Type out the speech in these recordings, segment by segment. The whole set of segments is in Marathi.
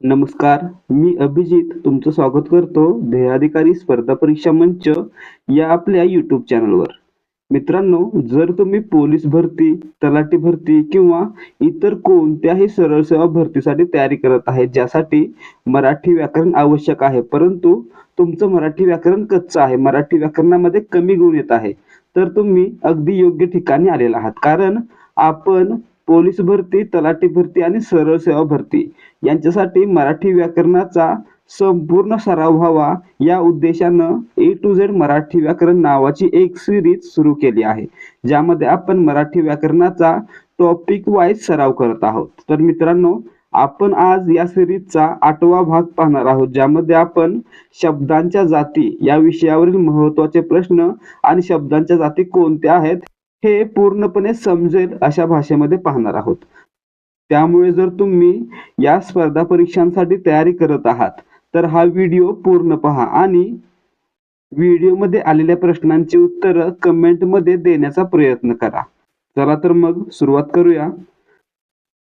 नमस्कार मी अभिजित तुमचं स्वागत करतो ध्येयाधिकारी स्पर्धा परीक्षा मंच या आपल्या यूट्यूब चॅनलवर मित्रांनो जर तुम्ही पोलीस भरती तलाठी भरती किंवा इतर कोणत्याही सरळ सेवा भरतीसाठी तयारी करत आहे ज्यासाठी मराठी व्याकरण आवश्यक आहे परंतु तुमचं मराठी व्याकरण कच्चं आहे मराठी व्याकरणामध्ये कमी गुण येत आहे तर तुम्ही अगदी योग्य ठिकाणी आलेला आहात. कारण आपण पोलीस भरती तलाठी भरती आणि सरळ सेवा भरती. यांच्यासाठी मराठी व्याकरणाचा संपूर्ण सराव व्हावा या उद्देशानं ए टू झेड मराठी व्याकरण नावाची एक सिरीज सुरू केली आहे. ज्यामध्ये आपण मराठी व्याकरणाचा टॉपिक वाईज सराव करत आहोत. तर मित्रांनो आपण आज या सिरीजचा आठवा भाग पाहणार आहोत ज्यामध्ये आपण शब्दांच्या जाती या विषयावरील महत्त्वाचे प्रश्न आणि शब्दांच्या जाती कोणत्या आहेत हे पूर्णपणे समजेल अशा भाषेमध्ये पाहणार आहोत. त्यामुळे जर तुम्ही या स्पर्धा परीक्षांसाठी तयारी करत आहात तर हा व्हिडिओ पूर्ण पहा आणि व्हिडिओमध्ये आलेल्या प्रश्नांची उत्तरं कमेंटमध्ये देण्याचा प्रयत्न करा. चला तर मग सुरुवात करूया.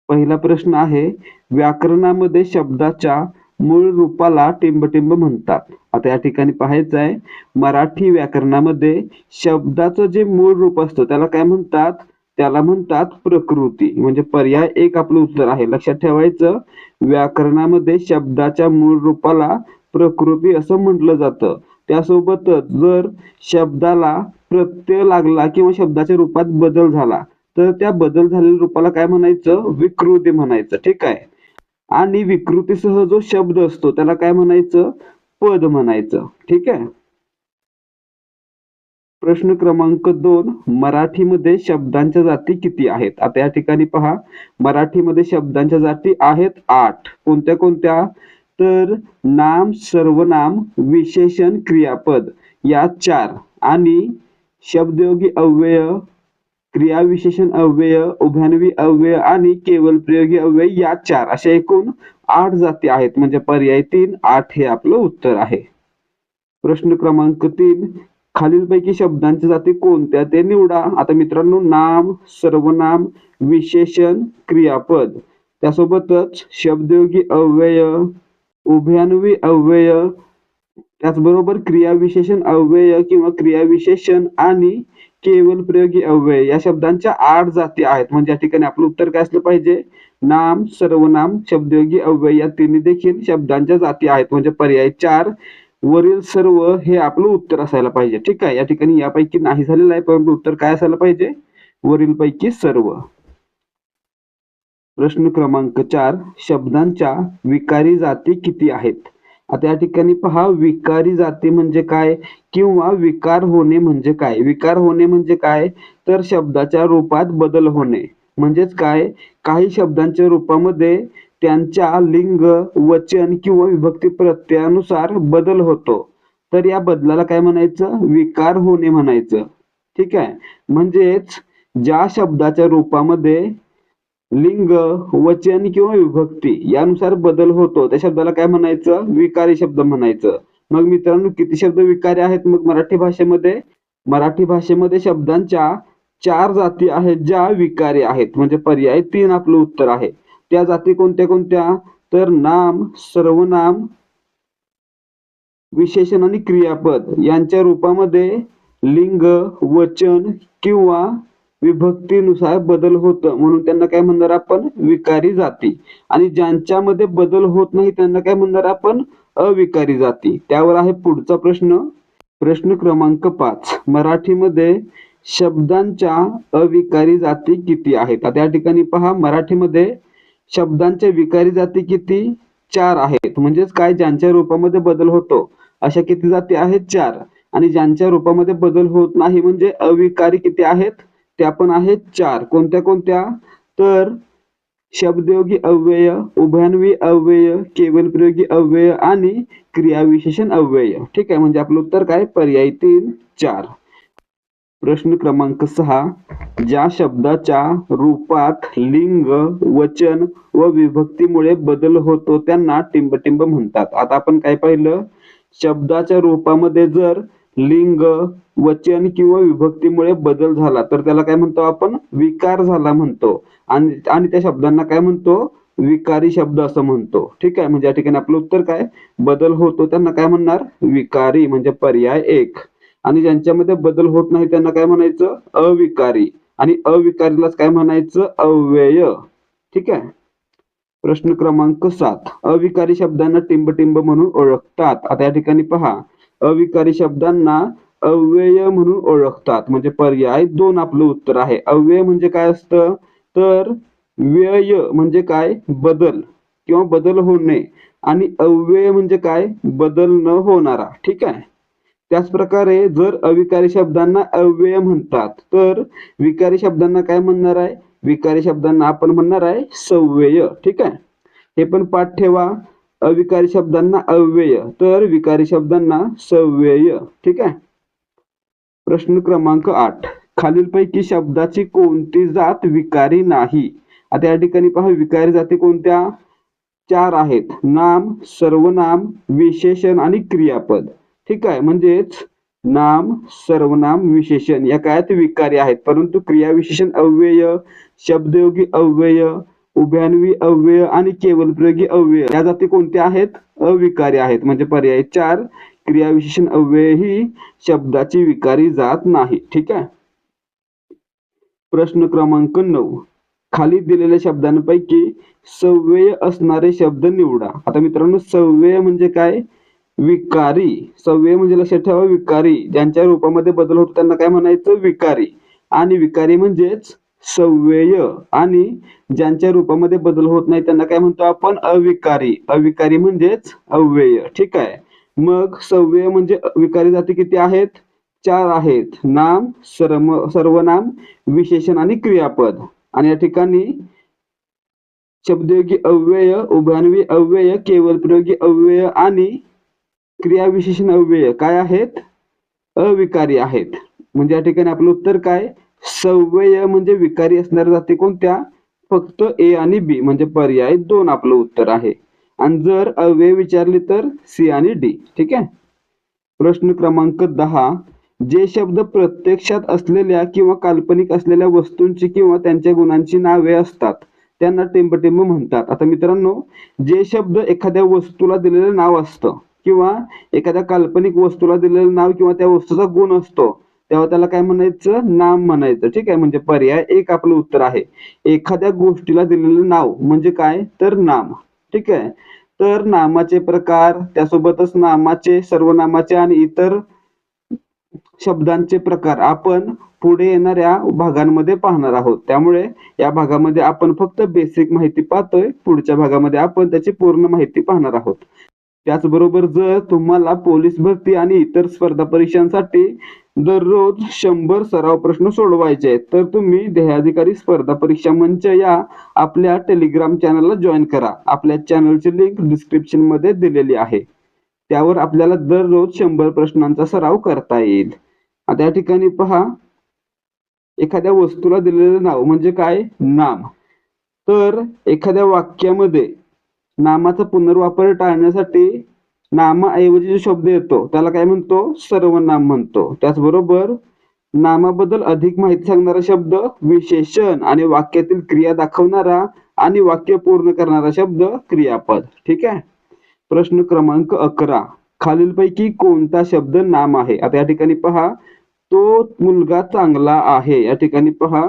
पहिला प्रश्न आहे व्याकरणामध्ये शब्दाच्या मूळ रूपाला टिंबटिंब म्हणतात. आता या ठिकाणी पाहायचं आहे मराठी व्याकरणामध्ये शब्दाचं जे मूळ रूप असतं त्याला काय म्हणतात? त्याला म्हणतात प्रकृती. म्हणजे पर्याय एक आपलं उत्तर आहे. लक्षात ठेवायचं व्याकरणामध्ये शब्दाच्या मूळ रूपाला प्रकृती असं म्हटलं जातं. त्यासोबतच जर शब्दाला प्रत्यय लागला किंवा शब्दाच्या रूपात बदल झाला तर त्या बदल झालेल्या रूपाला काय म्हणायचं? विकृती म्हणायचं. ठीक आहे? आणि विकृतीसह जो शब्द असतो त्याला काय म्हणायचं? पद म्हणायचं. ठीक आहे? प्रश्न क्रमांक दोन मराठीमध्ये शब्दांच्या जाती किती आहेत? आता या ठिकाणी पहा. मराठीमध्ये शब्दांच्या जाती आहेत आठ. कोणत्या कोणत्या? तर नाम सर्वनाम विशेषण क्रियापद या चार. आणि शब्दयोगी अव्यय क्रियाविशेषण अव्यय उभ्यानवी अव्यय आणि केवल प्रयोगी अव्यय या चार अशा एकूण आठ जाती आहेत. म्हणजे पर्याय तीन आठ हे आपलं उत्तर आहे. प्रश्न क्रमांक तीन खालीलपैकी शब्दांच्या जाती कोणत्या? ते निवडा. आता मित्रांनो नाम सर्वनाम विशेषण क्रियापद. त्यासोबतच शब्दयोगी अव्यय उभयान्वी अव्यय त्याचबरोबर क्रियाविशेषण अव्यय किंवा क्रियाविशेषण आणि केवल प्रयोगी अव्यय. या शब्दांच्या आठ जाती आहेत. म्हणजे या ठिकाणी आपलं उत्तर काय असलं पाहिजे? नाम सर्वनाम शब्दयोगी अव्यय. या तिन्ही देखील शब्दांच्या जाती आहेत. म्हणजे पर्याय चार वरील सर्व हे आपलं उत्तर असायला पाहिजे. ठीक आहे? या ठिकाणी यापैकी नाही झालेलं आहे परंतु उत्तर काय असायला पाहिजे? वरील पैकी सर्व. प्रश्न क्रमांक चार शब्दांच्या विकारी जाती किती आहेत? आता या ठिकाणी पहा विकारी जाती म्हणजे काय किंवा विकार होणे म्हणजे काय? विकार होणे म्हणजे काय? तर शब्दाच्या रूपात बदल होणे. म्हणजेच काय? काही शब्दांच्या रूपामध्ये त्यांच्या लिंग वचन किंवा विभक्ती प्रत्ययानुसार बदल होतो. तर या बदलाला काय म्हणायचं? विकार होणे म्हणायचं. ठीक आहे? म्हणजेच ज्या शब्दाच्या रूपामध्ये लिंग वचन किंवा विभक्ती यानुसार बदल होतो. त्या शब्दाला काय म्हणायचं? विकारी शब्द म्हणायचं. मग मित्रांनो किती शब्द विकारी आहेत? मग मराठी भाषेमध्ये मराठी भाषेमध्ये शब्दांच्या चार जाती आहेत ज्या विकारी आहेत. म्हणजे पर्याय तीन आपलं उत्तर आहे. त्या जाती कोणत्या कोणत्या? तर नाम सर्वनाम विशेषण आणि क्रियापद यांच्या रूपामध्ये लिंग वचन किंवा विभक्तीनुसार बदल होतं. म्हणून त्यांना काय म्हणणार आपण? विकारी जाती. आणि ज्यांच्यामध्ये बदल होत नाही त्यांना काय म्हणणार आपण? अविकारी जाती. त्यावर आहे पुढचा प्रश्न. प्रश्न क्रमांक पाच. मराठीमध्ये शब्दांच्या अविकारी जाती किती आहेत? आता या ठिकाणी पहा मराठीमध्ये शब्दांच्या विकारी जाती किती? चार आहेत. म्हणजेच काय? ज्यांच्या रूपामध्ये बदल होतो. अशा किती जाती आहेत? चार. आणि ज्यांच्या रूपामध्ये बदल होत नाही म्हणजे अविकारी किती आहेत? त्या पण आहेत चार. कोणत्या कोणत्या? तर शब्दयोगी अव्यय उभयान्वी अव्यय केवल प्रयोगी अव्यय आणि क्रियाविशेषण अव्यय. ठीक आहे म्हणजे आपलं उत्तर काय? पर्याय तीन चार. प्रश्न क्रमांक सहा. ज्या शब्दाच्या रूपात लिंग वचन व विभक्तीमुळे बदल होतो त्यांना टिंबटिंब म्हणतात. आता आपण काय पाहिलं? शब्दाच्या रूपामध्ये जर लिंग वचन किंवा विभक्तीमुळे बदल झाला. तर त्याला काय म्हणतो आपण? विकार झाला म्हणतो. आणि आणि त्या शब्दांना काय म्हणतो? विकारी शब्द असं म्हणतो. ठीक आहे? म्हणजे या ठिकाणी आपलं उत्तर काय? बदल होतो. त्यांना काय म्हणणार? विकारी म्हणजे पर्याय एक. आणि ज्यांच्यामध्ये बदल होत नाही त्यांना काय म्हणायचं? अविकारी. आणि अविकारीलाच काय म्हणायचं? अव्यय. ठीक आहे? प्रश्न क्रमांक सात. अविकारी शब्दांना टिंबटिंब म्हणून ओळखतात. आता या ठिकाणी पहा. अविकारी शब्दांना अव्यय म्हणून ओळखतात. म्हणजे पर्याय दोन आपलं उत्तर आहे. अव्यय म्हणजे काय असतं? तर व्यय म्हणजे काय? बदल किंवा बदल होणे. आणि अव्यय म्हणजे काय? बदल न होणारा. ठीक आहे? त्याच प्रकारे जर अविकारी शब्दांना अव्यय म्हणतात तर विकारी शब्दांना काय म्हणणार आहे? विकारी शब्दांना आपण म्हणणार आहे सव्यय. ठीक आहे? हे पण पाठ ठेवा. अविकारी शब्दांना अव्यय. तर विकारी शब्दांना सव्यय. ठीक आहे? प्रश्न क्रमांक आठ. खालीलपैकी शब्दाची कोणती जात विकारी नाही? आता या ठिकाणी पहा विकारी जाती कोणत्या? चार आहेत. नाम सर्वनाम विशेषण आणि क्रियापद. ठीक आहे? म्हणजेच नाम सर्वनाम विशेषण या काळात विकारी आहेत. परंतु क्रिया विशेषण अव्यय शब्दयोगी अव्यय उभ्यान्वी अव्यय आणि केवल प्रयोगी अव्यय. या जाती कोणत्या आहेत? अविकारी आहेत. म्हणजे पर्याय चार क्रियाविशेषण अव्यय ही शब्दाची विकारी जात नाही. ठीक आहे? प्रश्न क्रमांक नऊ. खाली दिलेल्या शब्दांपैकी सव्यय असणारे शब्द निवडा. आता मित्रांनो सव्यय म्हणजे काय? विकारी. सव्यय म्हणजे लक्षात ठेवा विकारी. ज्यांच्या रूपामध्ये बदल होतो त्यांना काय म्हणायचं? विकारी. आणि विकारी म्हणजेच सव्यय आणि ज्यांच्या रूपामध्ये बदल होत नाही त्यांना काय म्हणतो आपण? अविकारी. अविकारी म्हणजेच अव्यय. ठीक आहे? मग सव्यय म्हणजे विकारी जाती किती आहेत? चार आहेत. नाम सर्व सर्वनाम विशेषण आणि क्रियापद. आणि या ठिकाणी शब्दयोगी अव्यय उभयान्वी अव्यय केवल प्रयोगी अव्यय आणि क्रियाविशेषण अव्यय काय आहेत? अविकारी आहेत. म्हणजे या ठिकाणी आपलं उत्तर काय? सव्यय म्हणजे विकारी असणाऱ्या जाती कोणत्या? फक्त ए आणि बी म्हणजे पर्याय दोन आपलं उत्तर आहे. आणि जर अव्यय विचारले तर सी आणि डी. ठीक आहे? प्रश्न क्रमांक दहा. जे शब्द प्रत्यक्षात असलेल्या किंवा काल्पनिक असलेल्या वस्तूंची किंवा त्यांच्या गुणांची नावे असतात त्यांना टिंबटिंब म्हणतात. आता मित्रांनो जे शब्द एखाद्या वस्तूला दिलेलं नाव असतं किंवा एखाद्या काल्पनिक वस्तूला दिलेलं नाव किंवा त्या वस्तूचा गुण असतो तेव्हा त्याला काय म्हणायचं? नाम म्हणायचं. ठीक आहे? म्हणजे पर्याय एक आपलं उत्तर आहे. एखाद्या गोष्टीला दिलेलं नाव म्हणजे काय? तर नाम. ठीक आहे? तर नामाचे प्रकार त्यासोबतच नामाचे सर्वनामाचे आणि इतर शब्दांचे प्रकार आपण पुढे येणाऱ्या भागांमध्ये पाहणार आहोत. त्यामुळे या भागामध्ये आपण फक्त बेसिक माहिती पाहतोय. पुढच्या भागामध्ये आपण त्याची पूर्ण माहिती पाहणार आहोत. त्याचबरोबर जर तुम्हाला पोलीस भरती आणि इतर स्पर्धा परीक्षांसाठी दररोज शंभर सराव प्रश्न सोडवायचे आहेत. तर तुम्ही ध्येयाधिकारी स्पर्धा परीक्षा मंच या आपल्या टेलिग्राम चॅनलला जॉईन करा. आपल्या चॅनलची लिंक डिस्क्रिप्शनमध्ये दिलेली आहे. त्यावर आपल्याला दररोज शंभर प्रश्नांचा सराव करता येईल. आता या ठिकाणी पहा. एखाद्या वस्तूला दिलेलं नाव म्हणजे काय? नाम. तर एखाद्या वाक्यामध्ये नामाचा पुनर्वापर टाळण्यासाठी नामाऐवजी जो शब्द येतो त्याला काय म्हणतो? सर्वनाम म्हणतो. त्याचबरोबर नामाबद्दल अधिक माहिती सांगणारा शब्द विशेषण आणि वाक्यातील क्रिया दाखवणारा आणि वाक्य पूर्ण करणारा शब्द क्रियापद. ठीक आहे? प्रश्न क्रमांक अकरा. खालीलपैकी कोणता शब्द नाम आहे? आता या ठिकाणी पहा. तो मुलगा चांगला आहे. या ठिकाणी पहा.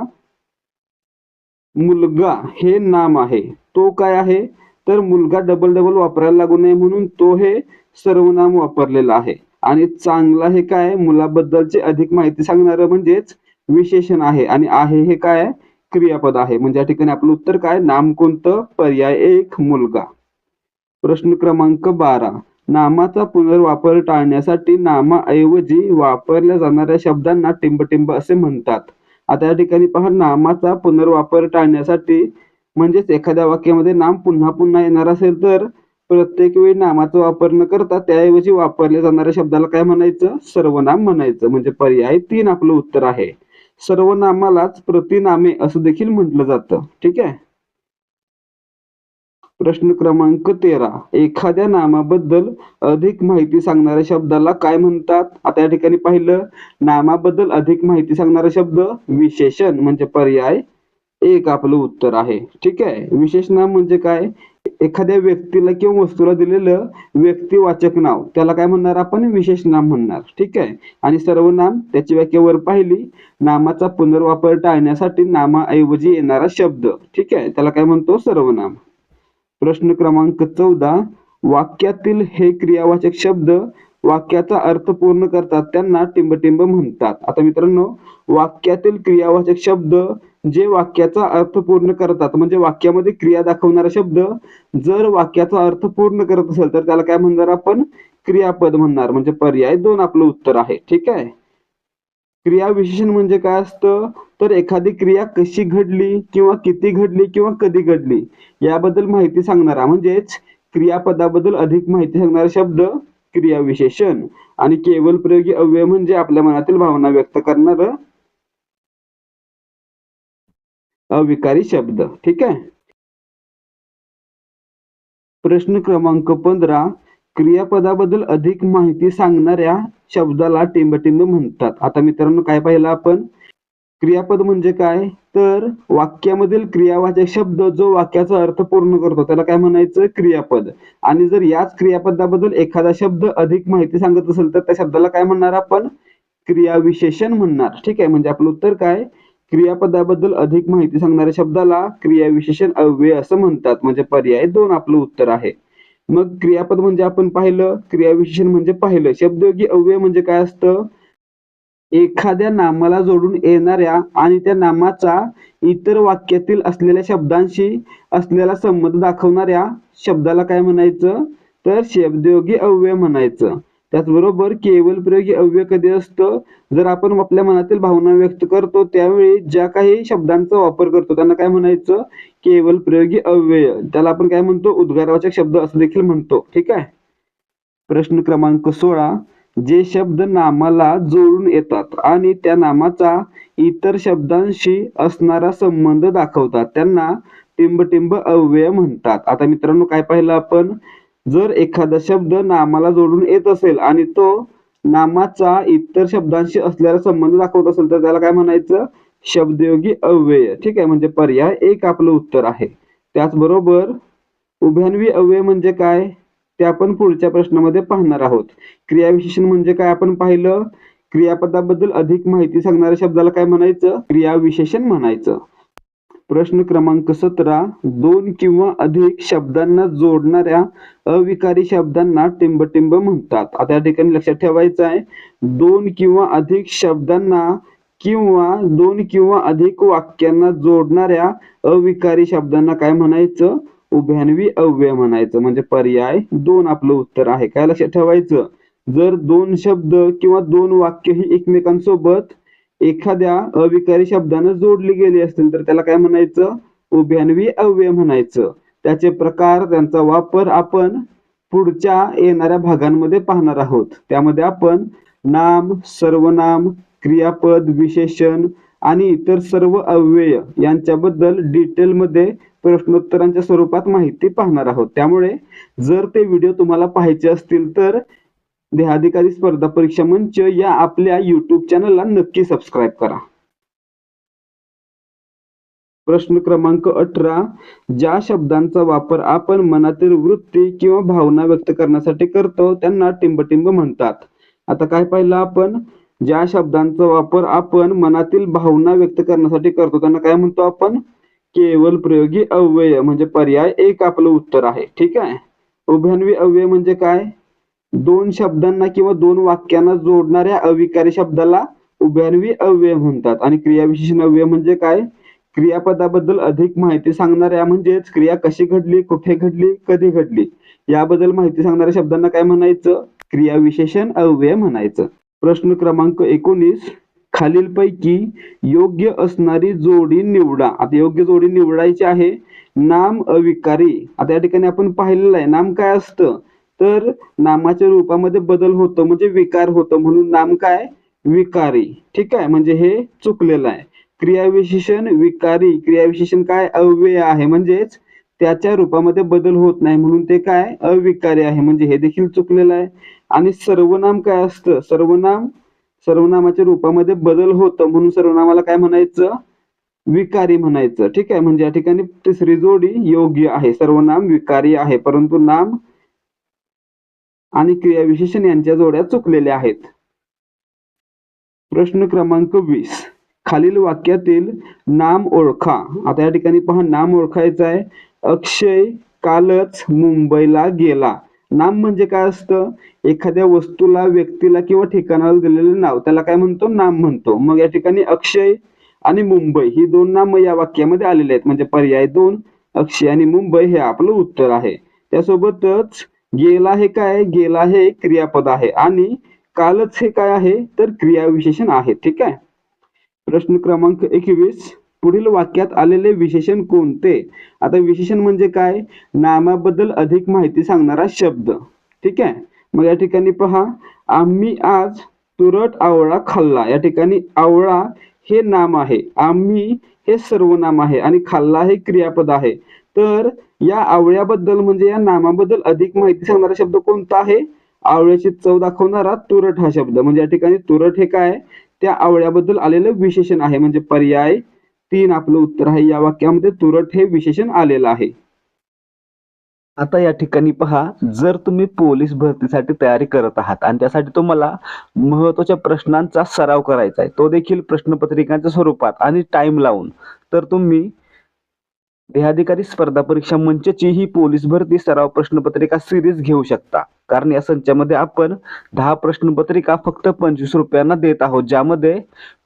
मुलगा हे नाम आहे. तो काय आहे? तर मुलगा डबल डबल वापरायला लागू नये म्हणून तो हे सर्वनाम वापरलेलं आहे. आणि चांगला हे काय? मुलाबद्दलची अधिक माहिती सांगणार म्हणजेच विशेषण आहे. आणि आहे हे काय? क्रियापद आहे. म्हणजे या ठिकाणी आपलं उत्तर काय? नाम कोणतं? पर्याय एक मुलगा. प्रश्न क्रमांक बारा. नामाचा पुनर्वापर टाळण्यासाठी नामाऐवजी वापरल्या जाणाऱ्या शब्दांना टिंबटिंब असे म्हणतात. आता या ठिकाणी पहा नामाचा पुनर्वापर टाळण्यासाठी म्हणजेच एखाद्या वाक्यामध्ये नाम पुन्हा पुन्हा येणार असेल तर प्रत्येक वेळी नामाचा वापर न करता त्याऐवजी वापरल्या जाणाऱ्या शब्दाला काय म्हणायचं? सर्वनाम म्हणायचं. म्हणजे पर्याय तीन आपलं उत्तर आहे. सर्वनामालाच प्रतिनामे असं देखील म्हटलं जातं. ठीक आहे? प्रश्न क्रमांक तेरा. एखाद्या नामाबद्दल अधिक माहिती सांगणाऱ्या शब्दाला काय म्हणतात? आता या ठिकाणी पाहिलं. नामाबद्दल अधिक माहिती सांगणारा शब्द विशेषण म्हणजे पर्याय एक आपलं उत्तर आहे. ठीक आहे? विशेष नाम म्हणजे काय? एखाद्या व्यक्तीला किंवा वस्तूला दिलेलं व्यक्तिवाचक नाव. त्याला काय म्हणणार आपण? विशेष नाम म्हणणार. ठीक आहे? आणि सर्वनाम त्याची व्याख्या वर पाहिली. नामाचा पुनर्वापर टाळण्यासाठी नामाऐवजी येणारा शब्द. ठीक आहे? त्याला काय म्हणतो? सर्वनाम प्रश्न क्रमांक चौदा. वाक्यातील हे क्रियावाचक शब्द वाक्याचा अर्थ पूर्ण करतात त्यांना टिंबटिंब म्हणतात. आता मित्रांनो वाक्यातील क्रियावाचक शब्द जे वाक्याचा अर्थ पूर्ण करतात म्हणजे वाक्यामध्ये क्रिया दाखवणारा शब्द जर वाक्याचा अर्थ पूर्ण करत असेल तर त्याला काय म्हणणार आपण? क्रियापद म्हणणार म्हणजे पर्याय दोन आपलं उत्तर आहे ठीक आहे? क्रिया विशेषण म्हणजे काय असतं? तर एखादी क्रिया कशी घडली किंवा किती घडली किंवा कधी घडली याबद्दल माहिती सांगणारा म्हणजेच क्रियापदाबद्दल अधिक माहिती सांगणारा शब्द क्रिया विशेषण. आणि केवळ प्रयोगी अव्यय म्हणजे आपल्या मनातील भावना व्यक्त करणार अविकारी शब्द. ठीक आहे? प्रश्न क्रमांक पंधरा. क्रियापदाबद्दल अधिक माहिती सांगणाऱ्या शब्दाला टिंबटिंब म्हणतात. आता मित्रांनो काय पाहिलं आपण? क्रियापद म्हणजे काय? तर वाक्यामधील क्रियावाचक शब्द जो वाक्याचा अर्थ पूर्ण करतो त्याला काय म्हणायचं? क्रियापद. आणि जर याच क्रियापदाबद्दल एखादा शब्द अधिक माहिती सांगत असेल तर त्या शब्दाला काय म्हणणार आपण? क्रियाविशेषण म्हणणार. ठीक आहे? म्हणजे आपलं उत्तर काय? क्रियापदाबद्दल अधिक माहिती सांगणाऱ्या शब्दाला क्रियाविशेषण अव्यय असं म्हणतात. म्हणजे पर्याय दोन आपलं उत्तर आहे. मग क्रियापद म्हणजे आपण पाहिलं क्रियाविशेषण म्हणजे पाहिलं. शब्दयोगी अव्यय म्हणजे काय असतं? एखाद्या नामाला जोडून येणाऱ्या आणि त्या नामाचा इतर वाक्यातील असलेल्या शब्दांशी असलेला संबंध दाखवणाऱ्या शब्दाला काय म्हणायचं? तर शब्दयोगी अव्यय म्हणायचं. त्याचबरोबर केवल प्रयोगी अव्यय कधी असतं? जर आपण आपल्या मनातील भावना व्यक्त करतो त्यावेळी ज्या काही शब्दांचा वापर करतो त्यांना काय म्हणायचं? केवल प्रयोगी अव्यय. त्याला आपण काय म्हणतो? उद्गारवाचक शब्द असं देखील म्हणतो. ठीक आहे? प्रश्न क्रमांक सोळा. जे शब्द नामाला जोडून येतात आणि त्या नामाचा इतर शब्दांशी असणारा संबंध दाखवतात त्यांना टिंबटिंब अव्यय म्हणतात. आता मित्रांनो काय पाहिलं आपण? जर एखादा शब्द नामाला जोडून येत असेल आणि तो नामाचा इतर शब्दांशी असलेला संबंध दाखवत असेल तर त्याला काय म्हणायचं? शब्दयोगी अव्यय. ठीक आहे? म्हणजे पर्याय एक आपलं उत्तर आहे. त्याचबरोबर उभ्यान्वी अव्यय म्हणजे काय? ते आपण पुढच्या प्रश्नामध्ये पाहणार आहोत. क्रियाविशेषण म्हणजे काय आपण पाहिलं? क्रियापदाबद्दल अधिक माहिती सांगणाऱ्या शब्दाला काय म्हणायचं? क्रियाविशेषण म्हणायचं. प्रश्न क्रमांक सतरा दोन किंवा अधिक शब्दांना जोडणाऱ्या अविकारी शब्दांना टिंबटिंब म्हणतात. आता या ठिकाणी लक्षात ठेवायचं आहे. दोन किंवा अधिक शब्दांना किंवा दोन किंवा अधिक वाक्यांना जोडणाऱ्या अविकारी शब्दांना काय म्हणायचं? उभ्यानवी अव्यय म्हणायचं. म्हणजे पर्याय दोन आपलं उत्तर आहे. काय लक्षात ठेवायचं? जर दोन शब्द किंवा दोन वाक्य ही एकमेकांसोबत एखाद्या अविकारी शब्दानं जोडली गेली असतील तर त्याला काय म्हणायचं? उभ्यान्वी अव्यय म्हणायचं. त्याचे प्रकार त्यांचा वापर आपण पुढच्या येणाऱ्या भागांमध्ये पाहणार आहोत. त्यामध्ये आपण नाम सर्वनाम क्रियापद विशेषण आणि इतर सर्व अव्यय यांच्याबद्दल डिटेलमध्ये प्रश्नोत्तरांच्या स्वरूपात माहिती पाहणार आहोत. त्यामुळे जर ते व्हिडिओ तुम्हाला पाहायचे असतील तर देहाधिकारी स्पर्धा परीक्षा मंच या आपल्या युट्यूब चॅनलला नक्की सबस्क्राईब करा. प्रश्न क्रमांक अठरा ज्या शब्दांचा वापर आपण मनातील वृत्ती किंवा भावना व्यक्त करण्यासाठी करतो त्यांना टिंबटिंब म्हणतात. आता काय पाहिलं आपण? ज्या शब्दांचा वापर आपण मनातील भावना व्यक्त करण्यासाठी करतो त्यांना काय म्हणतो आपण? केवळ प्रयोगी अव्यय म्हणजे पर्याय एक आपलं उत्तर आहे. ठीक आहे? उभ्यान्वी अव्यय म्हणजे काय? दोन शब्दांना किंवा दोन वाक्यांना जोडणाऱ्या अविकारी शब्दाला उभ्यान्वी अव्यय म्हणतात. आणि क्रियाविशेषण अव्यय म्हणजे काय? क्रियापदाबद्दल अधिक माहिती सांगणाऱ्या म्हणजेच क्रिया कशी घडली कुठे घडली कधी घडली? याबद्दल माहिती सांगणाऱ्या शब्दांना काय म्हणायचं? क्रियाविशेषण अव्यय म्हणायचं. प्रश्न क्रमांक एकोणीस. खालीलपैकी योग्य असणारी जोडी निवडा. आता योग्य जोडी निवडायची आहे. नाम अविकारी. आता या ठिकाणी आपण पाहिलेलं आहे. नाम काय असतं? तर नामाच्या रूपामध्ये बदल होतो म्हणजे विकार होतो. म्हणून नाम काय? विकारी. ठीक आहे? म्हणजे हे चुकलेलं आहे. क्रियाविशेषण विकारी. क्रियाविशेषण काय? अव्यय आहे. म्हणजेच त्याच्या रूपामध्ये बदल होत नाही. म्हणून ते काय? अविकारी आहे. म्हणजे हे देखील चुकलेलं आहे. आणि सर्वनाम काय असतं? सर्वनाम सर्वनामाच्या रूपामध्ये बदल होतं. म्हणून सर्वनामाला काय म्हणायचं? विकारी म्हणायचं. ठीक आहे? म्हणजे या ठिकाणी तिसरी जोडी योग्य आहे. सर्वनाम विकारी आहे. परंतु नाम आणि क्रियाविशेषण यांच्या जोड्या चुकलेल्या आहेत. प्रश्न क्रमांक वीस. खालील वाक्यातील नाम ओळखा. आता या ठिकाणी पहा नाम ओळखायचं आहे. अक्षय कालच मुंबईला गेला. नाम म्हणजे काय असतं? एखाद्या वस्तूला व्यक्तीला किंवा ठिकाणाला दिलेलं नाव. त्याला काय म्हणतो? नाम म्हणतो. मग या ठिकाणी अक्षय आणि मुंबई ही दोन नाम या वाक्यामध्ये आलेले आहेत. म्हणजे पर्याय दोन अक्षय आणि मुंबई हे आपलं उत्तर आहे. त्यासोबतच गेला हे काय? गेला हे क्रियापद आहे. आणि कालच हे काय आहे? तर क्रियाविशेषण आहे. ठीक आहे? प्रश्न क्रमांक एकवीस. पुढील वाक्यात आलेले विशेषण कोणते? आता विशेषण म्हणजे काय? नामाबद्दल अधिक माहिती सांगणारा शब्द. ठीक आहे? मग या ठिकाणी पहा. आम्ही आज तुरट आवळा खाल्ला. या ठिकाणी आवळा हे नाम आहे. आम्ही हे सर्वनाम आहे. आणि खाल्ला हे क्रियापद आहे. तर या आवळ्याबद्दल म्हणजे या नामाबद्दल अधिक माहिती सांगणारा शब्द कोणता आहे? आवळ्याची चव दाखवणारा तुरट हा शब्द. म्हणजे या ठिकाणी तुरट हे काय? त्या आवळ्याबद्दल आलेलं विशेषण आहे. म्हणजे पर्याय तीन आपलं उत्तर आहे. या वाक्यामध्ये तुरट हे विशेषण आलेलं आहे. आता या ठिकाणी पहा. जर तुम्ही पोलीस भरतीसाठी तयारी करत आहात आणि त्यासाठी तुम्हाला महत्त्वाच्या प्रश्नांचा सराव करायचा आहे तो देखील प्रश्नपत्रिकांच्या स्वरूपात आणि टाइम लावून तर तुम्ही देहाधिकारी स्पर्धा परीक्षा मंचची ही पोलीस भरती सराव प्रश्नपत्रिका सिरीज घेऊ शकता. कारण या संचामध्ये आपण दहा प्रश्नपत्रिका फक्त पंचवीस रुपयांना देत आहोत. ज्यामध्ये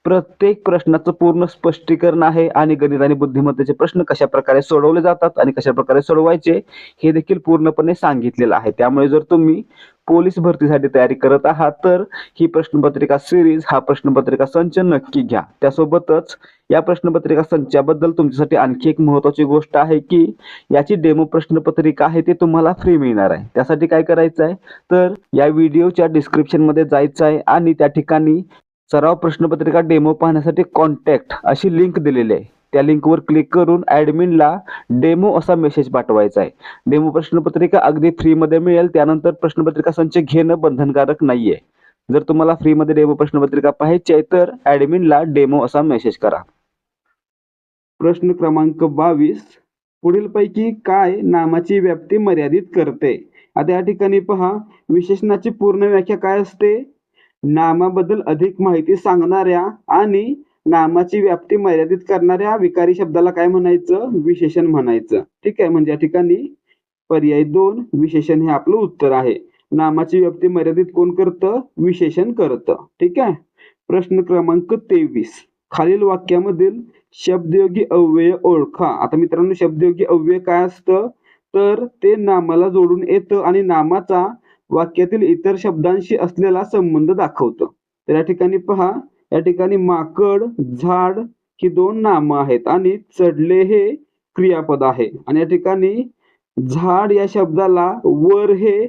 प्रत्येक प्रश्नाचं पूर्ण स्पष्टीकरण आहे आणि गणित आणि बुद्धिमत्तेचे प्रश्न कशा प्रकारे सोडवले जातात आणि कशा प्रकारे सोडवायचे हे देखील पूर्णपणे सांगितलेलं आहे. त्यामुळे जर तुम्ही पोलीस भरतीसाठी तयारी करत आहात तर ही प्रश्नपत्रिका सिरीज हा प्रश्नपत्रिका संच नक्की घ्या. त्यासोबतच या प्रश्नपत्रिका संचाबद्दल तुमच्यासाठी आणखी एक महत्वाची गोष्ट आहे की याची डेमो प्रश्नपत्रिका आहे ती तुम्हाला फ्री मिळणार आहे. त्यासाठी काय करायचं आहे तर या व्हिडिओच्या डिस्क्रिप्शनमध्ये जायचं आहे आणि त्या ठिकाणी सराव प्रश्नपत्रिका डेमो पाहण्यासाठी कॉन्टॅक्ट अशी लिंक दिलेली आहे. त्या लिंकवर क्लिक करून ॲडमिनला डेमो असा मेसेज पाठवायचा आहे. डेमो प्रश्नपत्रिका अगदी फ्रीमध्ये मिळेल त्यानंतर प्रश्नपत्रिका संच घेणं बंधनकारक नाहीये. जर तुम्हाला फ्रीमध्ये डेमो प्रश्नपत्रिका पाहायची आहे तर ॲडमिनला डेमो असा मेसेज करा. प्रश्न क्रमांक बावीस. पुढील पैकी काय नामाची व्याप्ती मर्यादित करते? आता या ठिकाणी पहा. विशेषणाची पूर्ण व्याख्या काय असते? नामाबद्दल अधिक माहिती सांगणाऱ्या आणि नामाची व्याप्ती मर्यादित करणाऱ्या विकारी शब्दाला काय म्हणायचं? विशेषण म्हणायचं. ठीक आहे? म्हणजे या ठिकाणी पर्याय दोन विशेषण हे आपलं उत्तर आहे. नामाची व्याप्ती मर्यादित कोण करतं? विशेषण करतं. ठीक आहे? प्रश्न क्रमांक तेवीस. खालील वाक्यामधील शब्दयोगी अव्यय ओळखा. आता मित्रांनो शब्दयोगी अव्यय काय असतं? तर ते नामाला जोडून येतं आणि नामाचा वाक्यातील इतर शब्दांशी असलेला संबंध दाखवतं. तर या ठिकाणी पहा या ठिकाणी माकड झाड ही दोन नामं आहेत आणि चढले हे क्रियापद आहे. आणि या ठिकाणी झाड या शब्दाला वर हे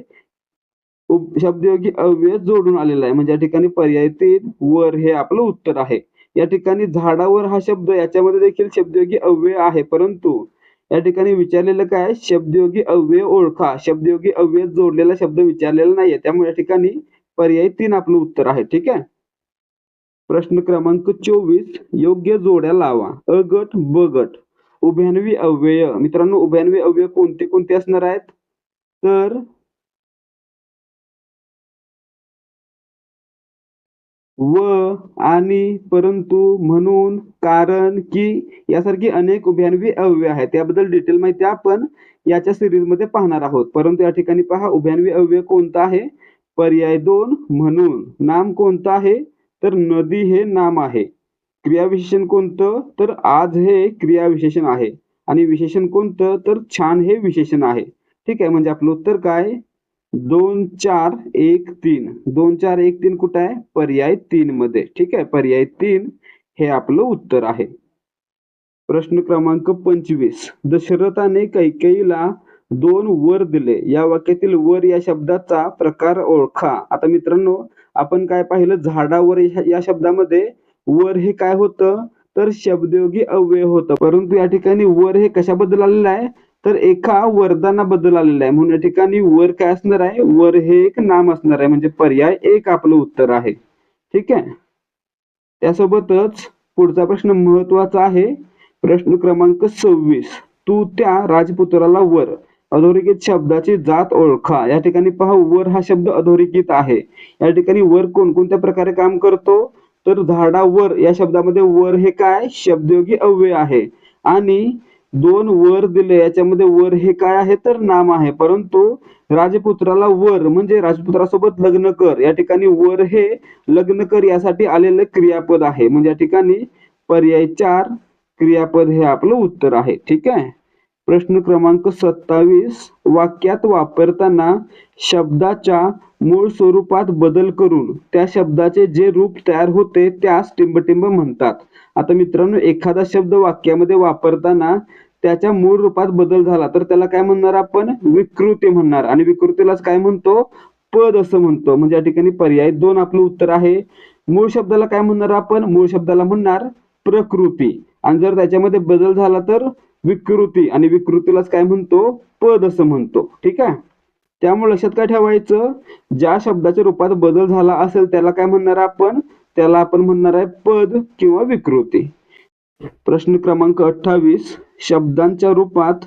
उप- शब्दयोगी अव्यय जोडून आलेला आहे. म्हणजे या ठिकाणी पर्याय तीन वर हे आपलं उत्तर आहे. या ठिकाणी झाडावर हा शब्द याच्यामध्ये देखील शब्दयोगी अव्यय आहे. परंतु या ठिकाणी विचारलेलं काय? शब्दयोगी अव्यय ओळखा. शब्दयोगी अव्यय जोडलेला शब्द विचारलेला नाहीये. त्यामुळे या ठिकाणी पर्याय तीन आपलं उत्तर आहे. ठीक आहे? प्रश्न क्रमांक चोवीस. योग्य जोड्या लावा. अ गट ब गट. उभ्यान्वी अव्यय. मित्रांनो उभ्यान्वी अव्यय कोणते कोणते असणार आहेत? तर व आणि परंतु म्हणून कारण की यासारखी अनेक उभ्यान्वी अव्यय आहेत. त्याबद्दल डिटेल माहिती आपण याच्या सिरीजमध्ये पाहणार आहोत. परंतु या ठिकाणी पहा उभ्यान्वी अव्यय कोणता आहे? पर्याय दोन म्हणून. नाम कोणतं आहे? तर नदी हे नाम आहे. क्रियाविशेषण कोणतं? तर आज हे क्रियाविशेषण आहे. आणि विशेषण कोणतं? तर छान हे विशेषण आहे. ठीक आहे म्हणजे आपलं उत्तर काय? दोन चार एक तीन. दोन चार एक तीन कुठं आहे? पर्याय तीन मध्ये. ठीक आहे? पर्याय तीन हे आपलं उत्तर आहे. प्रश्न क्रमांक पंचवीस. दशरथाने कैकेईला दोन वर दिले. या वाक्यातील वर या शब्दाचा प्रकार ओळखा. आता मित्रांनो आपण काय पाहिलं? झाडावर या या शब्दामध्ये वर हे काय होतं? तर शब्दयोगी अव्यय होतं. परंतु या ठिकाणी वर हे कशाबद्दल आलेलं आहे? तर एका वरदानाबद्दल आलेलं आहे. म्हणून या ठिकाणी वर काय असणार आहे? वर हे एक नाम असणार आहे. म्हणजे पर्याय एक आपलं उत्तर आहे. ठीक आहे? त्यासोबतच पुढचा प्रश्न महत्त्वाचा आहे. प्रश्न क्रमांक सव्वीस. तू त्या राजपुत्राला वर अधोरेखित शब्दाची जात ओळखा. या ठिकाणी पहा वर हा शब्द अधोरेखित आहे. या ठिकाणी वर कोणकोणत्या प्रकारे काम करतो? तर झाडावर या शब्दामध्ये वर हे काय? शब्दयोगी अव्यय आहे. आणि दोन वर दिले याच्यामध्ये वर हे काय आहे तर नाम आहे. परंतु राजपुत्राला वर म्हणजे राजपुत्रासोबत लग्न कर. या ठिकाणी वर हे लग्न कर यासाठी आलेलं क्रियापद आहे. म्हणजे या ठिकाणी पर्याय चार क्रियापद हे आपलं उत्तर आहे. ठीक आहे? प्रश्न क्रमांक सत्तावीस वाक्यात वापरताना शब्दाच्या मूळ स्वरूपात बदल करून त्या शब्दाचे जे रूप तयार होते त्यास टिंबटिंब म्हणतात. आता मित्रांनो एखादा शब्द वाक्यामध्ये वापरताना त्याच्या मूळ रूपात बदल झाला. तर त्याला काय म्हणणार आपण? विकृती म्हणणार. आणि विकृतीलाच काय म्हणतो? पद असं म्हणतो. म्हणजे या ठिकाणी पर्याय दोन आपलं उत्तर आहे. मूळ शब्दाला काय म्हणणार आपण? मूळ शब्दाला म्हणणार प्रकृती. आणि जर त्याच्यामध्ये बदल झाला तर विकृती. आणि विकृतीलाच काय म्हणतो? पद असं म्हणतो. ठीक आहे? त्यामुळे लक्षात काय ठेवायचं? ज्या शब्दाच्या रूपात बदल झाला असेल त्याला काय म्हणणार आपण? त्याला आपण म्हणणार आहे पद किंवा विकृती. प्रश्न क्रमांक अठ्ठावीस. शब्दांच्या रूपात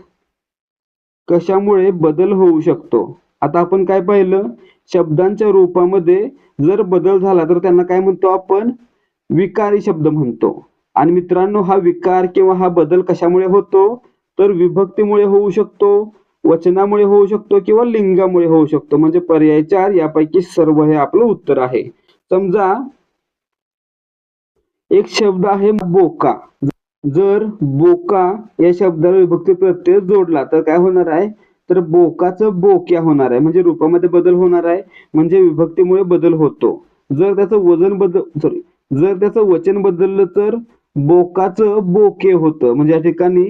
कशामुळे बदल होऊ शकतो? आता आपण काय पाहिलं? शब्दांच्या रूपामध्ये जर बदल झाला तर त्यांना काय म्हणतो आपण? विकारी शब्द म्हणतो. आणि मित्रांनो हा विकार किंवा हा बदल कशामुळे होतो? तर विभक्तीमुळे होऊ शकतो वचनामुळे होऊ शकतो किंवा लिंगामुळे होऊ शकतो. म्हणजे पर्याय चार यापैकी सर्व हे आपलं उत्तर आहे. समजा एक शब्द आहे बोका. जर बोका या शब्दाला विभक्ती प्रत्यय जोडला तर काय होणार आहे? तर बोकाचं बोक्या होणार आहे. म्हणजे रूपामध्ये बदल होणार आहे. म्हणजे विभक्तीमुळे बदल होतो. जर त्याचं वजन बदल सॉरी जर त्याचं वचन बदललं तर बोकाचं बोके होतं. म्हणजे या ठिकाणी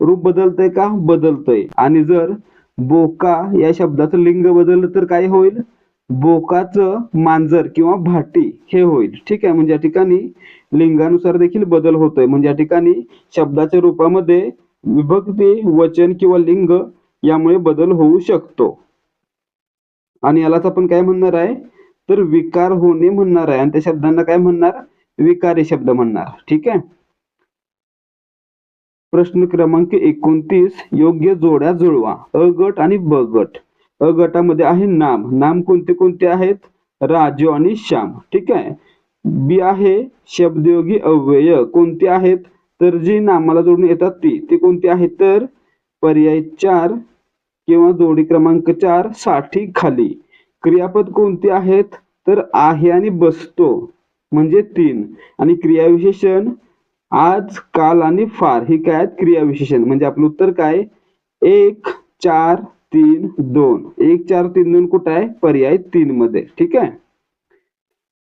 रूप बदलतंय का? बदलतंय. आणि जर बोका या शब्दाचं लिंग बदललं तर काय होईल? बोकाचं मांजर किंवा भाटी हे होईल. ठीक आहे? म्हणजे या ठिकाणी लिंगानुसार देखील बदल होतोय. म्हणजे या ठिकाणी शब्दाच्या रूपामध्ये विभक्ती वचन किंवा लिंग यामुळे बदल होऊ शकतो. आणि यालाच आपण काय म्हणणार आहे? तर विकार होणे म्हणणार आहे. आणि त्या शब्दांना काय म्हणणार? विकारी शब्द म्हणणार. ठीक आहे? प्रश्न क्रमांक एकोणतीस योग्य जोड्या जुळवा. अ गट आणि ब गट. अ गटामध्ये आहे नाम. नाम कोणते कोणते आहेत? राजू आणि श्याम. ठीक आहे? बी आहे शब्दयोगी अव्यय. कोणते आहेत? तर जी नामाला जोडून येतात ती. ती कोणती आहेत तर? पर्याय चार किंवा जोडी क्रमांक चारसाठी खाली. क्रियापद कोणती आहेत? तर आहे आणि बसतो. म्हणजे तीन. आणि क्रियाविशेषण आज काल आणि फार. ही काय आहेत क्रियाविशेषण? म्हणजे आपलं उत्तर काय? एक चार तीन दोन. एक चार तीन दोन कुठं आहे? पर्याय तीन मध्ये. ठीक आहे?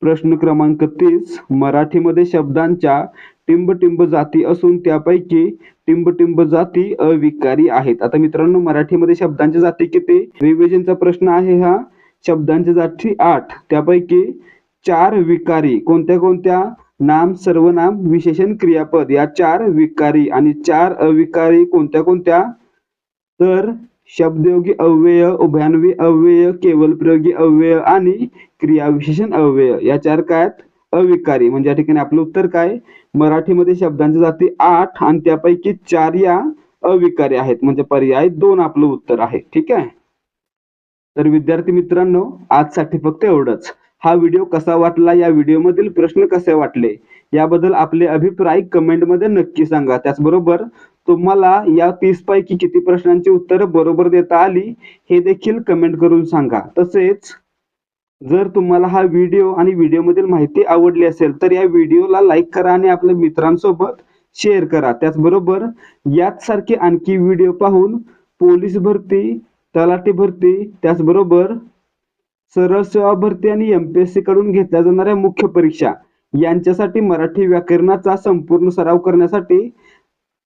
प्रश्न क्रमांक तीस. मराठीमध्ये शब्दांच्या टिंबटिंब जाती असून त्यापैकी टिंबटिंब जाती अविकारी आहेत. आता मित्रांनो मराठीमध्ये शब्दांच्या जाती किती? रिव्हिजनचा प्रश्न आहे हा. शब्दांच्या जाती आठ. त्यापैकी चार विकारी. कोणत्या कोणत्या? नाम सर्वनाम विशेषण क्रियापद. या चार विकारी आणि चार अविकारी कोणत्या कोणत्या? तर शब्दयोगी अव्यय उभयान्वी अव्यय केवल प्रयोगी अव्यय आणि क्रियाविशेषण अव्यय. या चार काय आहेत अविकारी. म्हणजे या ठिकाणी आपलं उत्तर काय? मराठीमध्ये शब्दांच्या जाती आठ आणि त्यापैकी चार या अविकारी आहेत. म्हणजे पर्याय दोन आपलं उत्तर आहे. ठीक आहे? तर विद्यार्थी मित्रांनो आजसाठी फक्त एवढंच. हा व्हिडिओ कसा वाटला? या व्हिडिओमधील प्रश्न कसे वाटले? याबद्दल आपले अभिप्राय कमेंटमध्ये नक्की सांगा. त्याचबरोबर तुम्हाला या तीस पैकी किती प्रश्नांची उत्तरं बरोबर देता आली हे देखील कमेंट करून सांगा. तसेच जर तुम्हाला हा व्हिडिओ आणि व्हिडिओमधील माहिती आवडली असेल तर या व्हिडिओला लाईक करा आणि आपल्या मित्रांसोबत शेअर करा. त्याचबरोबर याच सारखे आणखी व्हिडिओ पाहून पोलीस भरती तलाठी भरती त्याचबरोबर सरळ सेवा भरती आणि एमपीएससी कडून घेतल्या जाणाऱ्या मुख्य परीक्षा यांच्यासाठी मराठी व्याकरणाचा संपूर्ण सराव करण्यासाठी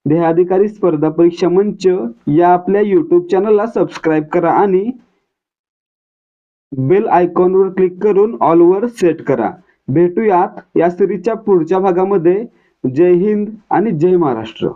देहाधिकारी स्पर्धा परीक्षा मंच या आपल्या यूट्यूब चॅनलला सबस्क्राईब करा आणि बेल आयकॉनवर क्लिक करून ऑलवर सेट करा. भेटूयात या सिरीजच्या पुढच्या भागामध्ये. जय हिंद आणि जय महाराष्ट्र.